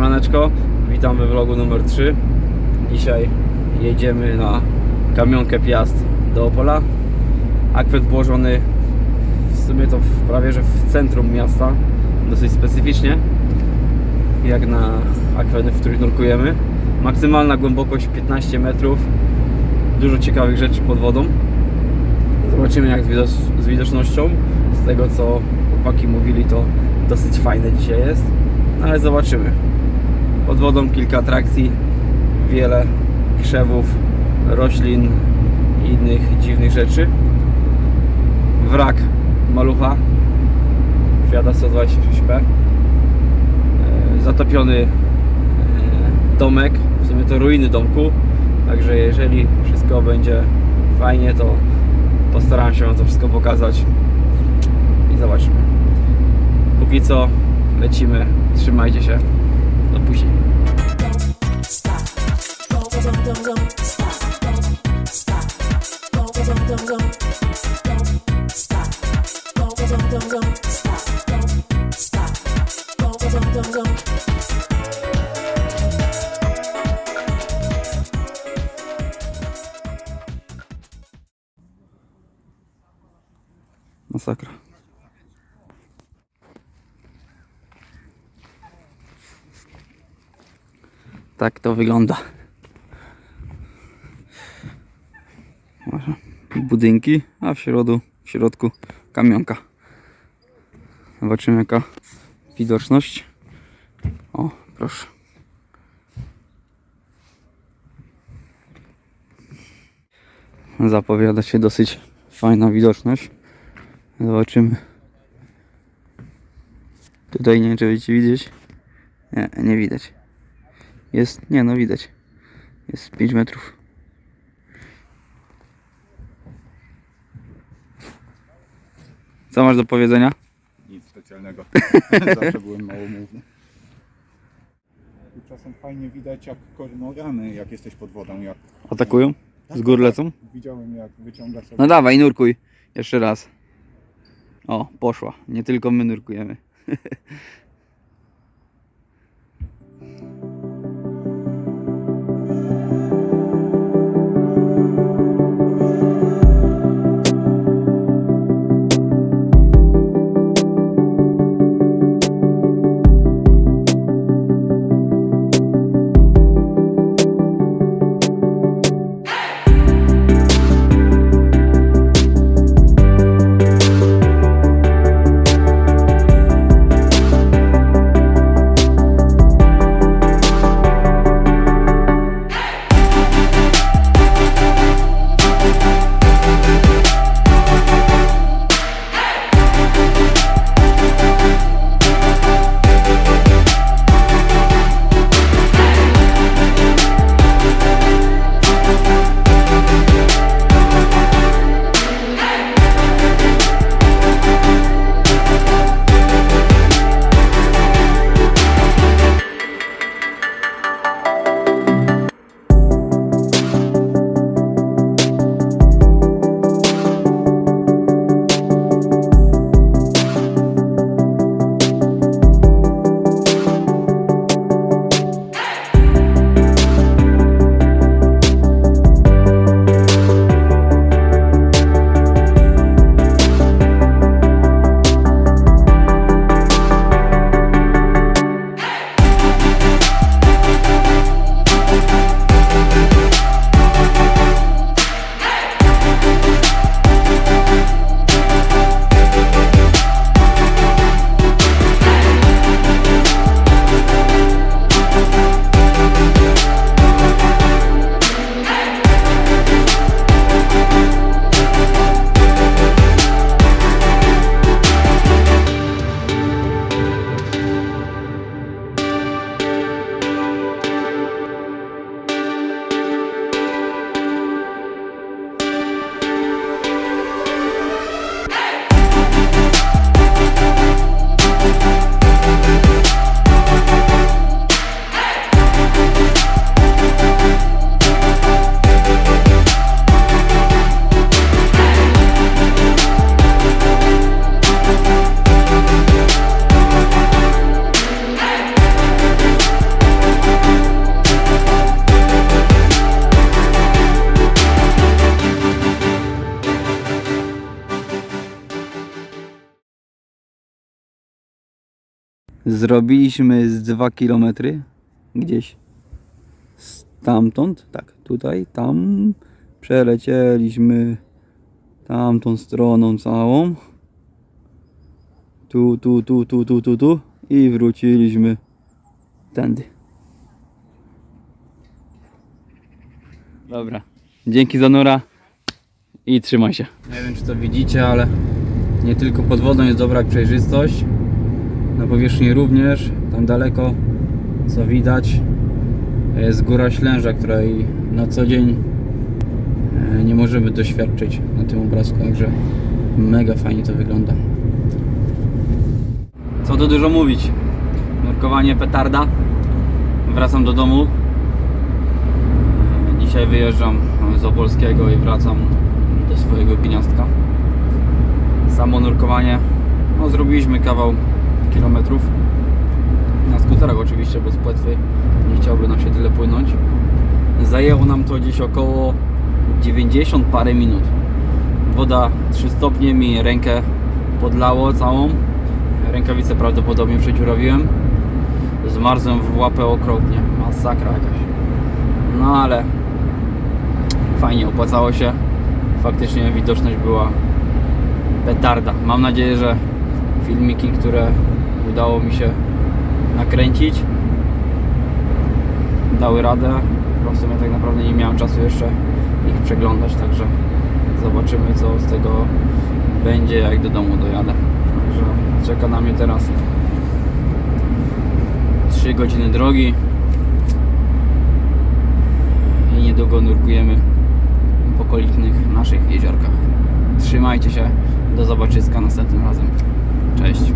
Siemaneczko, witam we vlogu numer 3 Dzisiaj jedziemy na kamionkę Piast do Opola. Akwet położony w sumie to w, prawie że w centrum miasta Dosyć specyficznie Jak na akweny, w których nurkujemy. Maksymalna głębokość 15 metrów. Dużo ciekawych rzeczy pod wodą. Zobaczymy jak z widocznością. Z tego co chłopaki mówili to dosyć fajne dzisiaj jest. No ale zobaczymy. Pod wodą kilka atrakcji, wiele krzewów, roślin i innych dziwnych rzeczy. Wrak malucha Fiata 126P. E, Zatopiony e, domek, w sumie to ruiny domku. Także jeżeli wszystko będzie fajnie, to postaram się Wam to wszystko pokazać i zobaczymy. Póki co lecimy. Trzymajcie się. Do później. stop. Tak to wygląda. Budynki, a w środku, w środku kamionka. Zobaczymy jaka widoczność. O, proszę. Zapowiada się dosyć fajna widoczność. Zobaczymy. Tutaj nie wiem, czy będziecie widzieć. Nie, nie widać. Jest, nie no widać. Jest 5 metrów. Co masz do powiedzenia? Nic specjalnego. Zawsze byłem małomówny. Tu czasem fajnie widać jak kormorany, jak jesteś pod wodą. Jak... Atakują? Z gór lecą? Widziałem jak wyciąga sobie. No dawaj, nurkuj. Jeszcze raz. O, poszła. Nie tylko my nurkujemy. Zrobiliśmy z 2 km gdzieś stamtąd, tak, tutaj, tam przelecieliśmy tamtą stroną całą. Tu, tu, tu, tu, tu, tu, tu i wróciliśmy tędy. Dobra. Dzięki za nura i trzymaj się. Nie wiem czy to widzicie, ale nie tylko pod wodą jest dobra przejrzystość. Na powierzchni również, tam daleko co widać jest góra Ślęża, której na co dzień e, nie możemy doświadczyć na tym obrazku, także mega fajnie to wygląda. Co tu dużo mówić. Nurkowanie petarda. Wracam do domu. Dzisiaj wyjeżdżam z Opolskiego i wracam do swojego gniazdka. Samo nurkowanie, no zrobiliśmy kawał kilometrów. Na skuterach oczywiście, bo z płetwy nie chciałby nam się tyle płynąć. Zajęło nam to gdzieś około 90 parę minut. Woda 3 stopnie mi rękę podlało całą. Rękawice prawdopodobnie przedziurawiłem. Zmarzłem w łapę okropnie. Masakra jakaś. No ale fajnie, opłacało się. Faktycznie widoczność była petarda. Mam nadzieję, że filmiki, które udało mi się nakręcić, dały radę. Bo w sumie tak naprawdę nie miałem czasu jeszcze ich przeglądać, także zobaczymy co z tego będzie, jak do domu dojadę. Także czeka na mnie teraz 3 godziny drogi i niedługo nurkujemy w okolicznych naszych jeziorkach. Trzymajcie się, do zobaczyska następnym razem. Cześć.